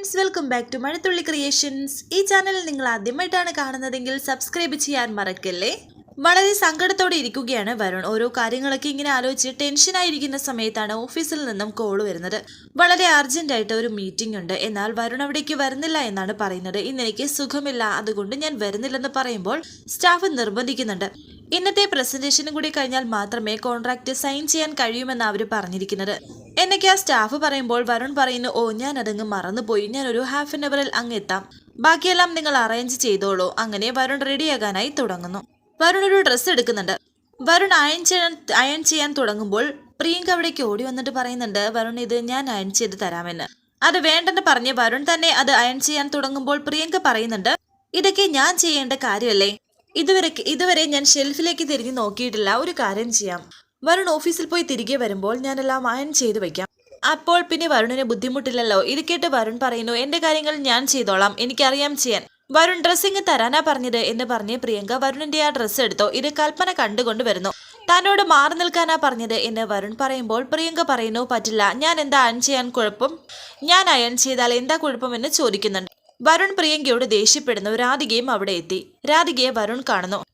Friends welcome back to Mazhathulli creations ഈ channel നിങ്ങൾ ആദ്യമായിട്ടാണ് കാണുന്നതെങ്കിൽ സബ്സ്ക്രൈബ് ചെയ്യാൻ മറക്കല്ലേ? വളരെ സങ്കടത്തോടെ ഇരിക്കുകയാണ് വരുൺ. ഓരോ കാര്യങ്ങളൊക്കെ ഇങ്ങനെ ആലോചിച്ച് ടെൻഷനായിരിക്കുന്ന സമയത്താണ് ഓഫീസിൽ നിന്നും കോൾ വരുന്നത്. വളരെ അർജന്റ് ആയിട്ട് ഒരു മീറ്റിംഗ് ഉണ്ട്. എന്നാൽ വരുൺ അവിടേക്ക് വരുന്നില്ല എന്നാണ് പറയുന്നത്. ഇന്നെനിക്ക് സുഖമില്ല. അതുകൊണ്ട് ഞാൻ വരുന്നില്ലെന്ന് പറയുമ്പോൾ സ്റ്റാഫ് നിർബന്ധിക്കുന്നുണ്ട്. ഇന്നത്തെ പ്രസന്റേഷനും കൂടി കഴിഞ്ഞാൽ മാത്രമേ കോൺട്രാക്ട് സൈൻ ചെയ്യാൻ കഴിയുമെന്ന് അവർ പറഞ്ഞിരിക്കുന്നത്. എന്നൊക്കെ ആ സ്റ്റാഫ് പറയുമ്പോൾ വരുൺ പറയുന്നു ഓ ഞാൻ അതങ്ങ് മറന്നുപോയി. ഞാൻ ഒരു ഹാഫ് ആൻ അവറിൽ അങ്ങ് എത്താം. ബാക്കിയെല്ലാം നിങ്ങൾ അറേഞ്ച് ചെയ്തോളൂ. അങ്ങനെ വരുൺ റെഡിയാകാനായി തുടങ്ങുന്നു. വരുൺ ഒരു ഡ്രസ്സ് എടുക്കുന്നുണ്ട്. വരുൺ അയൺ ചെയ്യാൻ അയൺ ചെയ്യാൻ തുടങ്ങുമ്പോൾ പ്രിയങ്ക അവിടേക്ക് ഓടി വന്നിട്ട് പറയുന്നുണ്ട് വരുൺ ഇത് ഞാൻ അയൺ ചെയ്ത് തരാമെന്ന്. അത് വേണ്ടെന്ന് പറഞ്ഞ് വരുൺ തന്നെ അത് അയൺ ചെയ്യാൻ തുടങ്ങുമ്പോൾ പ്രിയങ്ക പറയുന്നുണ്ട് ഇതൊക്കെ ഞാൻ ചെയ്യേണ്ട കാര്യമല്ലേ? ഇതുവരെ ഇതുവരെ ഞാൻ ഷെൽഫിലേക്ക് തിരിഞ്ഞു നോക്കിയിട്ടില്ല. ഒരു കാര്യം ചെയ്യാം. വരുൺ ഓഫീസിൽ പോയി തിരികെ വരുമ്പോൾ ഞാനെല്ലാം അയൺ ചെയ്ത് വയ്ക്കാം അപ്പോൾ പിന്നെ വരുണിന് ബുദ്ധിമുട്ടില്ലല്ലോ. ഇത് കേട്ട് വരുൺ പറയുന്നു എന്റെ കാര്യങ്ങൾ ഞാൻ ചെയ്തോളാം. എനിക്കറിയാം ചെയ്യാൻ. വരുൺ ഡ്രസ്സിങ് തരാനാ പറഞ്ഞത്? എന്ന് പറഞ്ഞ് പ്രിയങ്ക വരുണിന്റെ ആ ഡ്രസ്സ് എടുത്തോ. ഇത് കൽപ്പന കണ്ടുകൊണ്ട് വരുന്നു. തന്നോട് മാറി നിൽക്കാനാ പറഞ്ഞത്? എന്ന് വരുൺ പറയുമ്പോൾ പ്രിയങ്ക പറയുന്നു പറ്റില്ല. ഞാൻ എന്താ അയൺ ചെയ്യാൻ കുഴപ്പം? ഞാൻ അയൺ ചെയ്താൽ എന്താ കുഴപ്പമെന്ന് ചോദിക്കുന്നുണ്ട്. വരുൺ പ്രിയങ്കയോട് ദേഷ്യപ്പെടുന്നു. രാധികയും അവിടെ എത്തി. രാധികയെ വരുൺ കാണുന്നു.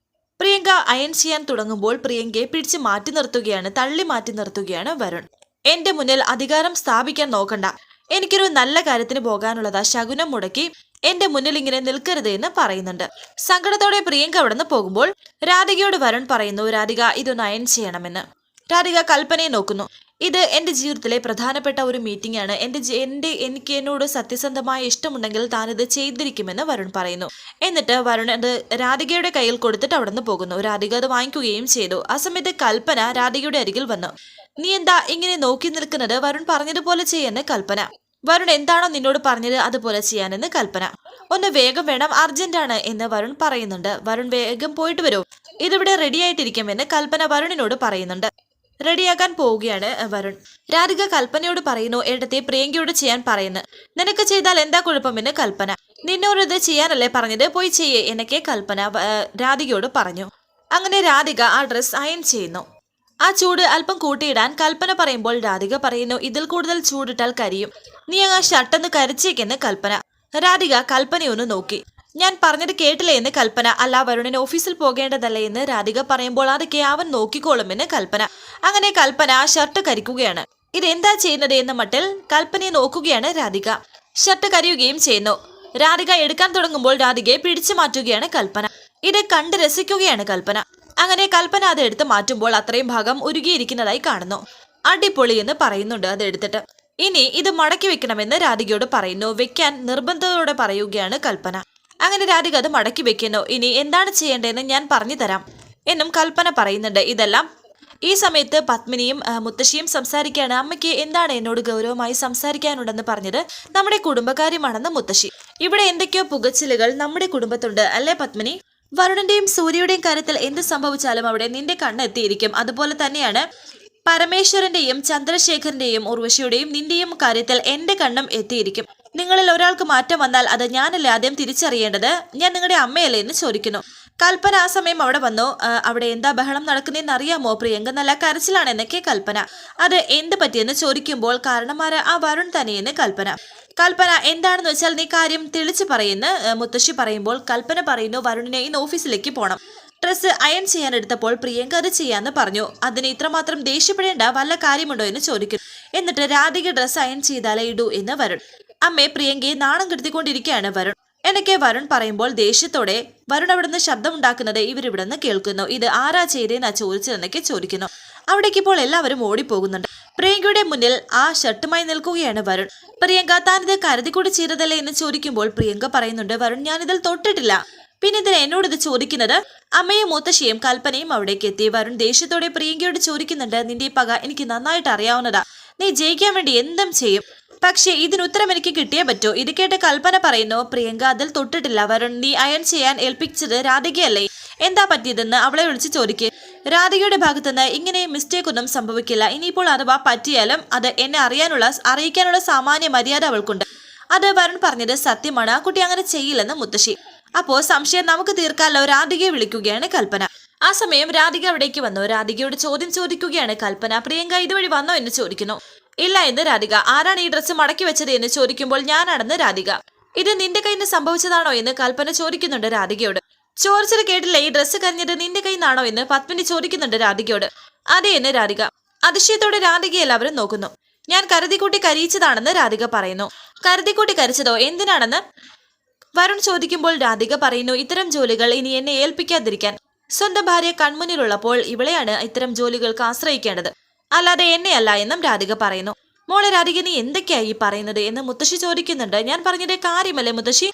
പ്രിയങ്ക അയൺ ചെയ്യാൻ തുടങ്ങുമ്പോൾ പ്രിയങ്കയെ പിടിച്ച് മാറ്റി നിർത്തുകയാണ് തള്ളി മാറ്റി നിർത്തുകയാണ് വരുൺ. എന്റെ മുന്നിൽ അധികാരം സ്ഥാപിക്കാൻ നോക്കണ്ട. എനിക്കൊരു നല്ല കാര്യത്തിന് പോകാനുള്ളതാ ശകുനം മുടക്കി എന്റെ മുന്നിൽ ഇങ്ങനെ നിൽക്കരുത് എന്ന് പറയുന്നുണ്ട്. സങ്കടത്തോടെ പ്രിയങ്ക അവിടെ നിന്ന് പോകുമ്പോൾ രാധികയോട് വരുൺ പറയുന്നു രാധിക ഇതൊന്ന് അയൺ ചെയ്യണമെന്ന്. രാധിക കൽപ്പനയെ നോക്കുന്നു. ഇത് എന്റെ ജീവിതത്തിലെ പ്രധാനപ്പെട്ട ഒരു മീറ്റിംഗ് ആണ്. എന്റെ എന്റെ എനിക്ക് എന്നോട് സത്യസന്ധമായ ഇഷ്ടമുണ്ടെങ്കിൽ താനിത് ചെയ്തിരിക്കുമെന്ന് വരുൺ പറയുന്നു. എന്നിട്ട് വരുൺ അത് രാധികയുടെ കയ്യിൽ കൊടുത്തിട്ട് അവിടെ നിന്ന് പോകുന്നു. രാധിക അത് വാങ്ങിക്കുകയും ചെയ്തു. ആ സമയത്ത് കൽപ്പന രാധികയുടെ അരികിൽ വന്നു. നീ എന്താ ഇങ്ങനെ നോക്കി നിൽക്കുന്നത്? വരുൺ പറഞ്ഞതുപോലെ ചെയ്യുന്ന കൽപ്പന. വരുൺ എന്താണോ നിന്നോട് പറഞ്ഞത് അതുപോലെ ചെയ്യാനെന്ന് കൽപ്പന. ഒന്ന് വേഗം വേണം അർജന്റാണ് എന്ന് വരുൺ പറയുന്നുണ്ട്. വരുൺ വേഗം പോയിട്ട് വരൂ. ഇതിവിടെ റെഡി ആയിട്ടിരിക്കുമെന്ന് കൽപ്പന വരുണിനോട് പറയുന്നുണ്ട്. റെഡിയാക്കാൻ പോവുകയാണ് വരുൺ. രാധിക കൽപ്പനയോട് പറയുന്നു എടുത്തെ പ്രിയങ്കയോട് ചെയ്യാൻ പറയുന്നു. നിനക്ക് ചെയ്താൽ എന്താ കുഴപ്പമെന്ന് കൽപ്പന. നിന്നോട് ഇത് ചെയ്യാനല്ലേ പറഞ്ഞത്? പോയി ചെയ്യേ എന്നൊക്കെ കൽപ്പന രാധികയോട് പറഞ്ഞു. അങ്ങനെ രാധിക ആ ഡ്രസ് അയൺ ചെയ്യുന്നു. ആ ചൂട് അല്പം കൂട്ടിയിടാൻ കൽപ്പന പറയുമ്പോൾ രാധിക പറയുന്നു ഇതിൽ കൂടുതൽ ചൂടിട്ടാൽ കരിയും. നീ അങ്ങ് ഷർട്ടൊന്ന് കരിച്ചേക്കെന്ന് കൽപ്പന. രാധിക കൽപ്പനയൊന്ന് നോക്കി. ഞാൻ പറഞ്ഞത് കേട്ടില്ലേ എന്ന് കൽപ്പന. അല്ല വരുണിന് ഓഫീസിൽ പോകേണ്ടതല്ലേ എന്ന് രാധിക പറയുമ്പോൾ അതൊക്കെ അവൻ നോക്കിക്കോളുമെന്ന് കൽപ്പന. അങ്ങനെ കൽപ്പന ഷർട്ട് കരിക്കുകയാണ്. ഇതെന്താ ചെയ്യുന്നത് എന്ന മട്ടിൽ കൽപ്പനയെ നോക്കുകയാണ് രാധിക. ഷർട്ട് കരിയുകയും ചെയ്യുന്നു. രാധിക എടുക്കാൻ തുടങ്ങുമ്പോൾ രാധികയെ പിടിച്ചു മാറ്റുകയാണ് കൽപ്പന. ഇത് കണ്ട് രസിക്കുകയാണ് കൽപ്പന. അങ്ങനെ കൽപ്പന അത് എടുത്ത് മാറ്റുമ്പോൾ അത്രയും ഭാഗം ഉരുകിയിരിക്കുന്നതായി കാണുന്നു. അടിപൊളി എന്ന് പറയുന്നുണ്ട് അത് എടുത്തിട്ട്. ഇനി ഇത് മടക്കി വെക്കണമെന്ന് രാധികയോട് പറയുന്നു. വെക്കാൻ നിർബന്ധത്തോടെ പറയുകയാണ് കൽപ്പന. അങ്ങനെ രാധിക അത് മടക്കി വെക്കുന്നു. ഇനി എന്താണ് ചെയ്യേണ്ടതെന്ന് ഞാൻ പറഞ്ഞു തരാം എന്നും കൽപ്പന പറയുന്നുണ്ട്. ഇതെല്ലാം ഈ സമയത്ത് പത്മിനിയും മുത്തശ്ശിയും സംസാരിക്കുകയാണ്. അമ്മയ്ക്ക് എന്താണ് എന്നോട് ഗൗരവമായി സംസാരിക്കാനുണ്ടെന്ന് പറഞ്ഞത് നമ്മുടെ കുടുംബകാര്യമാണെന്ന് മുത്തശ്ശി. ഇവിടെ എന്തൊക്കെയോ പുകച്ചിലുകൾ നമ്മുടെ കുടുംബത്തുണ്ട്. അല്ലേ പത്മിനി? വരുണന്റെയും സൂര്യയുടെയും കാര്യത്തിൽ എന്ത് സംഭവിച്ചാലും അവിടെ നിന്റെ കണ്ണെത്തിയിരിക്കും. അതുപോലെ തന്നെയാണ് പരമേശ്വരന്റെയും ചന്ദ്രശേഖരന്റെയും ഉർവശിയുടെയും നിന്റെയും കാര്യത്തിൽ എന്റെ കണ്ണും എത്തിയിരിക്കും. നിങ്ങളിൽ ഒരാൾക്ക് മാറ്റം വന്നാൽ അത് ഞാനല്ലേ ആദ്യം തിരിച്ചറിയേണ്ടത്? ഞാൻ നിങ്ങളുടെ അമ്മയല്ലേ എന്ന് ചോദിക്കുന്നു. കൽപ്പന ആ സമയം അവിടെ വന്നു. "ആ, അവിടെ എന്താ ബഹളം നടക്കുന്നതെന്ന് അറിയാമോ? പ്രിയങ്ക നല്ല കരച്ചിലാണ് എന്നൊക്കെ കൽപ്പന. അത് എന്ത് പറ്റിയെന്ന് ചോദിക്കുമ്പോൾ കാരണമാര് ആ വരുൺ തന്നെയെന്ന് കൽപ്പന. കൽപ്പന എന്താണെന്ന് വെച്ചാൽ നീ കാര്യം തെളിച്ച് പറയുന്ന. മുത്തശ്ശി പറയുമ്പോൾ കൽപ്പന പറയുന്നു വരുണിനെ ഇന്ന് ഓഫീസിലേക്ക് പോകണം ഡ്രസ്സ് അയൺ ചെയ്യാൻ എടുത്തപ്പോൾ പ്രിയങ്ക അത് ചെയ്യാന്ന് പറഞ്ഞു. അതിന് ഇത്രമാത്രം ദേഷ്യപ്പെടേണ്ട വല്ല കാര്യമുണ്ടോ എന്ന് ചോദിക്കുന്നു. എന്നിട്ട് രാധിക ഡ്രസ്സ് അയൺ ചെയ്താലേ ഇടൂ എന്ന് വരുൺ. അമ്മയെ പ്രിയങ്കയെ നാണം കെടുത്തിക്കൊണ്ടിരിക്കുകയാണ് വരുൺ. എന്നൊക്കെ വരുൺ പറയുമ്പോൾ ദേഷ്യത്തോടെ വരുൺ അവിടുന്ന് ശബ്ദമുണ്ടാക്കുന്നത് ഇവരിവിടുന്ന് കേൾക്കുന്നു. ഇത് ആരാ ചെയ്തേന്നാ ചോദിച്ചതെന്നൊക്കെ ചോദിക്കുന്നു. അവിടേക്ക് ഇപ്പോൾ എല്ലാവരും ഓടിപ്പോകുന്നുണ്ട്. പ്രിയങ്കയുടെ മുന്നിൽ ആ ഷർട്ടുമായി നിൽക്കുകയാണ് വരുൺ. പ്രിയങ്ക താനിത് കരുതിക്കൂടി ചെയ്തതല്ലേ? എന്ന് ചോദിക്കുമ്പോൾ പ്രിയങ്ക പറയുന്നുണ്ട് വരുൺ ഞാനിതിൽ തൊട്ടിട്ടില്ല. പിന്നെ ഇതിന് എന്നോട് ഇത് ചോദിക്കുന്നത്? അമ്മയും മുത്തശ്ശിയും കൽപ്പനയും അവിടേക്ക് എത്തി. വരുൺ ദേഷ്യത്തോടെ പ്രിയങ്കയോട് ചോദിക്കുന്നുണ്ട് നിന്റെ പക എനിക്ക് നന്നായിട്ട് അറിയാവുന്നതാ. നീ ജയിക്കാൻ വേണ്ടി എന്തും ചെയ്യും. പക്ഷേ ഇതിന് ഉത്തരം എനിക്ക് കിട്ടിയേ പറ്റൂ. ഇത് കേട്ട് കൽപ്പന പറയുന്നു പ്രിയങ്ക അതിൽ തൊട്ടിട്ടില്ല. വരുൺ നീ അയൺ ചെയ്യാൻ ഏൽപ്പിച്ചത് രാധികയല്ലേ? എന്താ പറ്റിയതെന്ന് അവളെ വിളിച്ച് ചോദിക്കുക രാധികയുടെ ഭാഗത്തുനിന്ന് ഇങ്ങനെ മിസ്റ്റേക്ക് ഒന്നും സംഭവിക്കില്ല. ഇനിയിപ്പോൾ അഥവാ പറ്റിയാലും അത് എന്നെ അറിയാനുള്ള അറിയിക്കാനുള്ള സാമാന്യ മര്യാദ അവൾക്കുണ്ട്. അത് വരുൺ പറഞ്ഞത് സത്യമാണ്. ആ കുട്ടി അങ്ങനെ ചെയ്യില്ലെന്ന് മുത്തശ്ശി. അപ്പോ സംശയം നമുക്ക് തീർക്കാമല്ലോ രാധികയെ വിളിക്കുകയാണ് കൽപ്പന. ആ സമയം രാധിക അവിടേക്ക് വന്നു. രാധികയോട് ചോദ്യം ചോദിക്കുകയാണ് കൽപ്പന. പ്രിയങ്ക ഇതുവഴി വന്നോ? എന്ന് ചോദിക്കുന്നു. ഇല്ല എന്ന് രാധിക. ആരാണ് ഈ ഡ്രസ്സ് മടക്കി വെച്ചത് എന്ന് ചോദിക്കുമ്പോൾ ഞാനാണെന്ന് രാധിക. ഇത് നിന്റെ കയ്യിൽ നിന്ന് സംഭവിച്ചതാണോ എന്ന് കൽപ്പന ചോദിക്കുന്നുണ്ട് രാധികയോട്. ചോദിച്ചത് കേട്ടില്ല? ഈ ഡ്രസ്സ് കരിഞ്ഞത് നിന്റെ കയ്യിൽ നിന്നാണോ എന്ന് പത്മിനി ചോദിക്കുന്നുണ്ട് രാധികയോട്. അതെ എന്ന് രാധിക. അതിശയത്തോടെ രാധിക എല്ലാവരും നോക്കുന്നു. ഞാൻ കരുതിക്കൂട്ടി കരിയിച്ചതാണെന്ന് രാധിക പറയുന്നു. കരുതിക്കൂട്ടി കരിച്ചതോ? എന്തിനാണെന്ന്? വരുൺ ചോദിക്കുമ്പോൾ രാധിക പറയുന്നു ഇത്തരം ജോലികൾ ഇനി എന്നെ ഏൽപ്പിക്കാതിരിക്കാൻ. സ്വന്തം ഭാര്യ കൺമുന്നിലുള്ളപ്പോൾ ഇവളെയാണ് ഇത്തരം ജോലികൾക്ക് ആശ്രയിക്കേണ്ടത്. അല്ലാതെ എന്നെയല്ല എന്നും രാധിക പറയുന്നു. മോളെ രാധിക നീ എന്തൊക്കെയായി പറയുന്നത് എന്ന് മുത്തശ്ശി ചോദിക്കുന്നുണ്ട്. ഞാൻ പറഞ്ഞത് കാര്യമല്ലേ മുത്തശ്ശി?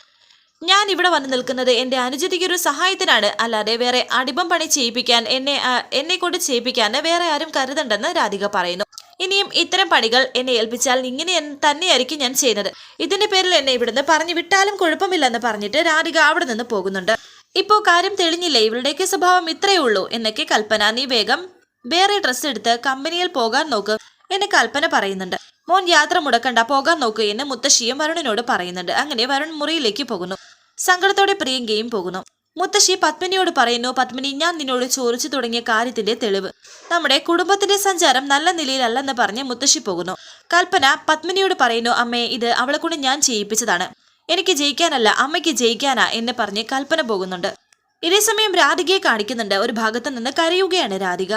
ഞാൻ ഇവിടെ വന്ന് നിൽക്കുന്നത് എന്റെ അനുജതിക്ക് ഒരു സഹായത്തിനാണ്. അല്ലാതെ വേറെ അടിപം പണി ചെയ്യിപ്പിക്കാൻ എന്നെ എന്നെ കൊണ്ട് ചെയ്യിപ്പിക്കാൻ വേറെ ആരും കരുതണ്ടെന്ന് രാധിക പറയുന്നു. ഇനിയും ഇത്തരം പണികൾ എന്നെ ഏൽപ്പിച്ചാൽ ഇങ്ങനെ തന്നെയായിരിക്കും ഞാൻ ചെയ്യുന്നത്. ഇതിന്റെ പേരിൽ എന്നെ ഇവിടുന്ന് പറഞ്ഞു വിട്ടാലും കുഴപ്പമില്ലെന്ന് പറഞ്ഞിട്ട് രാധിക അവിടെ നിന്ന് പോകുന്നുണ്ട്. ഇപ്പോ കാര്യം തെളിഞ്ഞില്ലേ? ഇവളുടെയൊക്കെ സ്വഭാവം ഇത്രയേ ഉള്ളൂ എന്നൊക്കെ കൽപ്പന. നീ വേഗം വേറെ ഡ്രസ്സ് എടുത്ത് കമ്പനിയിൽ പോകാൻ നോക്ക് എന്നെ കൽപ്പന പറയുന്നുണ്ട്. മോൻ യാത്ര മുടക്കണ്ട പോകാൻ നോക്ക് എന്ന് മുത്തശ്ശിയും വരുണിനോട് പറയുന്നുണ്ട്. അങ്ങനെ വരുൺ മുറിയിലേക്ക് പോകുന്നു. സങ്കടത്തോടെ പ്രിയങ്കയും പോകുന്നു. മുത്തശ്ശി പത്മിനിയോട് പറയുന്നു പത്മിനി ഞാൻ നിന്നോട് ചോദിച്ചു തുടങ്ങിയ കാര്യത്തിന്റെ തെളിവ്. നമ്മുടെ കുടുംബത്തിന്റെ സഞ്ചാരം നല്ല നിലയിലല്ലെന്ന് പറഞ്ഞ് മുത്തശ്ശി പോകുന്നു. കൽപ്പന പത്മിനിയോട് പറയുന്നു അമ്മേ ഇത് അവളെ കൊണ്ട് ഞാൻ ചെയ്യിപ്പിച്ചതാണ്. എനിക്ക് ജയിക്കാനല്ല അമ്മയ്ക്ക് ജയിക്കാനാ എന്ന് പറഞ്ഞ് കൽപ്പന പോകുന്നുണ്ട്. ഇതേസമയം രാധികയെ കാണിക്കുന്നുണ്ട്. ഒരു ഭാഗത്ത് നിന്ന് കരയുകയാണ് രാധിക.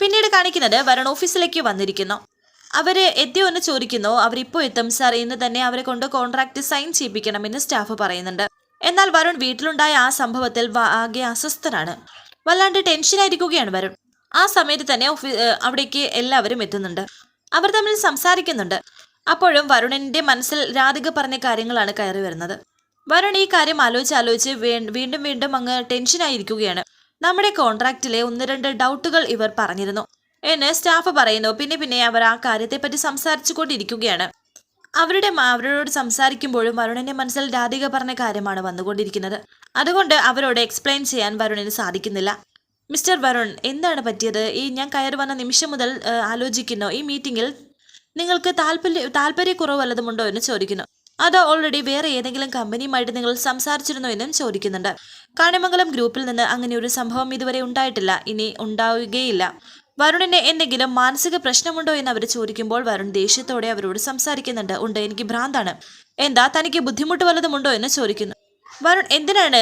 പിന്നീട് കാണിക്കുന്നത് വരുൺ ഓഫീസിലേക്ക് വന്നിരിക്കുന്നു. അവർ എത്തിയോ എന്ന് ചോദിക്കുന്നു അവരിപ്പോ എത്തും സാർ. ഇന്ന് തന്നെ അവരെ കൊണ്ട് കോൺട്രാക്ട് സൈൻ ചെയ്യിപ്പിക്കണമെന്ന് സ്റ്റാഫ് പറയുന്നുണ്ട്. എന്നാൽ വരുൺ വീട്ടിലുണ്ടായ ആ സംഭവത്തിൽ ആകെ അസ്വസ്ഥനാണ്. വല്ലാണ്ട് ടെൻഷനായിരിക്കുകയാണ് വരുൺ. ആ സമയത്ത് തന്നെ അവിടേക്ക് എല്ലാവരും എത്തുന്നുണ്ട്. അവർ തമ്മിൽ സംസാരിക്കുന്നുണ്ട്. അപ്പോഴും വരുണിന്റെ മനസ്സിൽ രാധിക പറഞ്ഞ കാര്യങ്ങളാണ് കയറി വരുന്നത്. വരുൺ ഈ കാര്യം ആലോചിച്ച് ആലോചിച്ച് വീണ്ടും വീണ്ടും അങ്ങ് ടെൻഷനായിരിക്കുകയാണ് നമ്മുടെ കോൺട്രാക്റ്റിലെ ഒന്ന് രണ്ട് ഡൗട്ടുകൾ ഇവർ പറഞ്ഞിരുന്നു. എന്ന് സ്റ്റാഫ് പറയുന്നു. പിന്നെ പിന്നെ അവർ ആ കാര്യത്തെപ്പറ്റി സംസാരിച്ചു കൊണ്ടിരിക്കുകയാണ് അവരുടെ അവരോട് സംസാരിക്കുമ്പോഴും വരുണിന്റെ മനസ്സിൽ രാധിക പറഞ്ഞ കാര്യമാണ് വന്നുകൊണ്ടിരിക്കുന്നത്. അതുകൊണ്ട് അവരോട് എക്സ്പ്ലെയിൻ ചെയ്യാൻ വരുണിന് സാധിക്കുന്നില്ല. മിസ്റ്റർ വരുൺ എന്താണ് പറ്റിയത്? ഈ ഞാൻ കയറി വന്ന നിമിഷം മുതൽ ആലോചിക്കുന്നു. ഈ മീറ്റിംഗിൽ നിങ്ങൾക്ക് താല്പര്യ താല്പര്യക്കുറവ് വല്ലതുമുണ്ടോ എന്ന് ചോദിക്കുന്നു. അതോ ഓൾറെഡി വേറെ ഏതെങ്കിലും കമ്പനിയുമായിട്ട് നിങ്ങൾ സംസാരിച്ചിരുന്നോ എന്നും ചോദിക്കുന്നുണ്ട്. കാണിമംഗലം ഗ്രൂപ്പിൽ നിന്ന് അങ്ങനെ ഒരു സംഭവം ഇതുവരെ ഉണ്ടായിട്ടില്ല. ഇനി ഉണ്ടാവുകയില്ല. വരുണിന് എന്തെങ്കിലും മാനസിക പ്രശ്നമുണ്ടോ എന്ന് അവർ ചോദിക്കുമ്പോൾ വരുൺ ദേഷ്യത്തോടെ അവരോട് സംസാരിക്കുന്നുണ്ട്. ഉണ്ട് എനിക്ക് ഭ്രാന്താണ്. എന്താ തനിക്ക് ബുദ്ധിമുട്ട് വല്ലതുമുണ്ടോ എന്ന് ചോദിക്കുന്നു. വരുൺ എന്തിനാണ്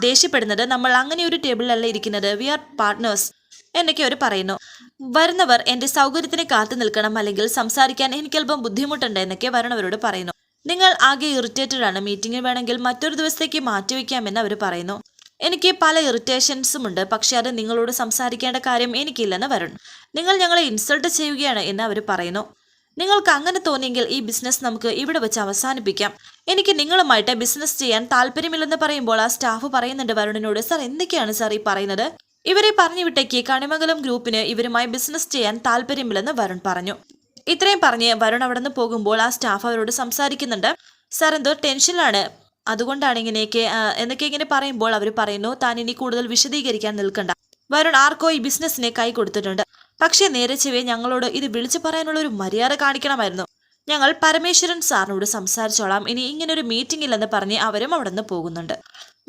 ദേഷ്യപ്പെടുന്നത്? നമ്മൾ അങ്ങനെ ഒരു ടേബിളിലല്ല ഇരിക്കുന്നത്. വി ആർ പാർട്ട്നേഴ്സ് എന്നൊക്കെ അവർ പറയുന്നു. വരുന്നവർ എന്റെ സൗകര്യത്തിന് കാത്തു നിൽക്കണം. അല്ലെങ്കിൽ സംസാരിക്കാൻ എനിക്കല്പം ബുദ്ധിമുട്ടുണ്ട് എന്നൊക്കെ വരുൺ അവരോട് പറയുന്നു. നിങ്ങൾ ആകെ ഇറിറ്റേറ്റഡ് ആണ്. മീറ്റിംഗ് വേണമെങ്കിൽ മറ്റൊരു ദിവസത്തേക്ക് മാറ്റിവെക്കാമെന്ന് അവർ പറയുന്നു. എനിക്ക് പല ഇറിറ്റേഷൻസും ഉണ്ട്. പക്ഷെ അത് നിങ്ങളോട് സംസാരിക്കേണ്ട കാര്യം എനിക്കില്ലെന്ന് വരുൺ. നിങ്ങൾ ഞങ്ങളെ ഇൻസൾട്ട് ചെയ്യുകയാണ് എന്ന് അവർ പറയുന്നു. നിങ്ങൾക്ക് അങ്ങനെ തോന്നിയെങ്കിൽ ഈ ബിസിനസ് നമുക്ക് ഇവിടെ വെച്ച് അവസാനിപ്പിക്കാം. എനിക്ക് നിങ്ങളുമായിട്ട് ബിസിനസ് ചെയ്യാൻ താല്പര്യമില്ലെന്ന് പറയുമ്പോൾ ആ സ്റ്റാഫ് പറയുന്നുണ്ട് വരുണിനോട് സാർ എന്തൊക്കെയാണ് സാർ ഈ പറയുന്നത്? ഇവരെ പറഞ്ഞു വിട്ടേക്ക്. കണിമംഗലം ഗ്രൂപ്പിന് ഇവരുമായി ബിസിനസ് ചെയ്യാൻ താല്പര്യമില്ലെന്ന് വരുൺ പറഞ്ഞു. ഇത്രയും പറഞ്ഞ് വരുൺ അവിടെ നിന്ന് പോകുമ്പോൾ ആ സ്റ്റാഫ് അവരോട് സംസാരിക്കുന്നുണ്ട്. സാർ എന്തോ ടെൻഷനിലാണ്. അതുകൊണ്ടാണ് ഇങ്ങനെയൊക്കെ എന്നൊക്കെ ഇങ്ങനെ പറയുമ്പോൾ അവർ പറയുന്നു താൻ ഇനി കൂടുതൽ വിശദീകരിക്കാൻ നിൽക്കണ്ട. വരുൺ ആർക്കോ ഈ ബിസിനസ്സിനെ കൈ കൊടുത്തിട്ടുണ്ട്. പക്ഷേ നേരെ ചെവേ ഞങ്ങളോട് ഇത് വിളിച്ചു പറയാനുള്ള ഒരു മര്യാദ കാണിക്കണമായിരുന്നു. ഞങ്ങൾ പരമേശ്വരൻ സാറിനോട് സംസാരിച്ചോളാം. ഇനി ഇങ്ങനെ ഒരു മീറ്റിംഗ് ഇല്ലെന്ന് പറഞ്ഞ് അവരും അവിടെ നിന്ന് പോകുന്നുണ്ട്.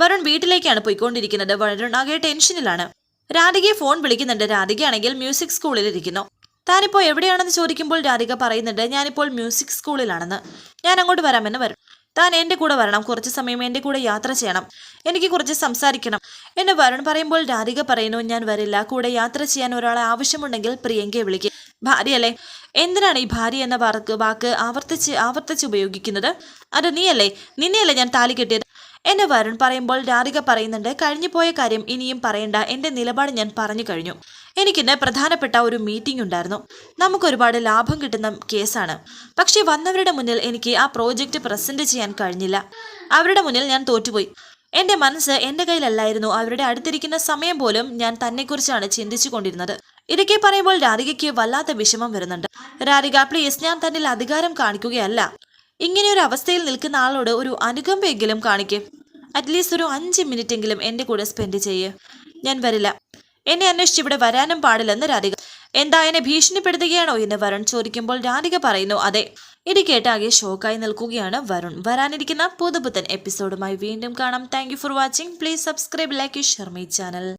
വരുൺ വീട്ടിലേക്കാണ് പോയിക്കൊണ്ടിരിക്കുന്നത്. വരുൺ ആകെ ടെൻഷനിലാണ്. രാധികയെ ഫോൺ വിളിക്കുന്നുണ്ട്. രാധികയാണെങ്കിൽ മ്യൂസിക് സ്കൂളിൽ ഇരിക്കുന്നു താനിപ്പോ എവിടെയാണെന്ന് ചോദിക്കുമ്പോൾ രാധിക പറയുന്നുണ്ട് ഞാനിപ്പോൾ മ്യൂസിക് സ്കൂളിലാണെന്ന്. ഞാൻ അങ്ങോട്ട് വരാമെന്ന് വരും. താൻ എന്റെ കൂടെ വരണം. കുറച്ച് സമയം എന്റെ കൂടെ യാത്ര ചെയ്യണം. എനിക്ക് കുറച്ച് സംസാരിക്കണം. എന്ന് വരുൺ പറയുമ്പോൾ രാധിക പറയുന്നു ഞാൻ വരില്ല. കൂടെ യാത്ര ചെയ്യാൻ ഒരാളെ ആവശ്യമുണ്ടെങ്കിൽ പ്രിയങ്കയെ വിളിക്കും. ഭാര്യയല്ലേ? എന്തിനാണ് ഈ ഭാര്യ എന്ന വാക്ക് വാക്ക് ആവർത്തിച്ച് ആവർത്തിച്ച് ഉപയോഗിക്കുന്നത്? അത് നീയല്ലേ? നിന്നെയല്ലേ ഞാൻ താലി കെട്ടിയത്? എന്നെ വരുൺ പറയുമ്പോൾ രാധിക പറയുന്നുണ്ട് കഴിഞ്ഞു പോയ കാര്യം ഇനിയും പറയണ്ട. എന്റെ നിലപാട് ഞാൻ പറഞ്ഞു കഴിഞ്ഞു. എനിക്കിന്ന് പ്രധാനപ്പെട്ട ഒരു മീറ്റിംഗ് ഉണ്ടായിരുന്നു. നമുക്ക് ഒരുപാട് ലാഭം കിട്ടുന്ന കേസാണ്. പക്ഷേ വന്നവരുടെ മുന്നിൽ എനിക്ക് ആ പ്രോജക്റ്റ് പ്രസന്റ് ചെയ്യാൻ കഴിഞ്ഞില്ല. അവരുടെ മുന്നിൽ ഞാൻ തോറ്റുപോയി. എന്റെ മനസ്സ് എന്റെ കയ്യിലല്ലായിരുന്നു. അവരുടെ അടുത്തിരിക്കുന്ന സമയം പോലും ഞാൻ തന്നെക്കുറിച്ചാണ് ചിന്തിച്ചു കൊണ്ടിരുന്നത് ഇതൊക്കെ പറയുമ്പോൾ രാധികയ്ക്ക് വല്ലാത്ത വിഷമം വരുന്നുണ്ട്. രാധിക പ്ലീസ് ഞാൻ തന്നിൽ അധികാരം കാണിക്കുകയല്ല. ഇങ്ങനെ ഒരു അവസ്ഥയിൽ നിൽക്കുന്ന ആളോട് ഒരു അനുകമ്പയെങ്കിലും കാണിക്കും. അറ്റ്ലീസ്റ്റ് ഒരു അഞ്ച് മിനിറ്റ് എങ്കിലും എന്റെ കൂടെ സ്പെൻഡ് ചെയ്യ്. ഞാൻ വരില്ല. എന്നെ അന്വേഷിച്ച് ഇവിടെ വരാനും പാടില്ലെന്ന് രാധിക. എന്താ എന്നെ ഭീഷണിപ്പെടുത്തുകയാണോ എന്ന് വരുൺ ചോദിക്കുമ്പോൾ രാധിക പറയുന്നു അതെ. ഇത് കേട്ടാകെ ഷോക്കായി നിൽക്കുകയാണ് വരുൺ. വരാനിരിക്കുന്ന പുതുപുത്തൻ എപ്പിസോഡുമായി വീണ്ടും കാണാം. Thank for watching please subscribe like Sharmi channel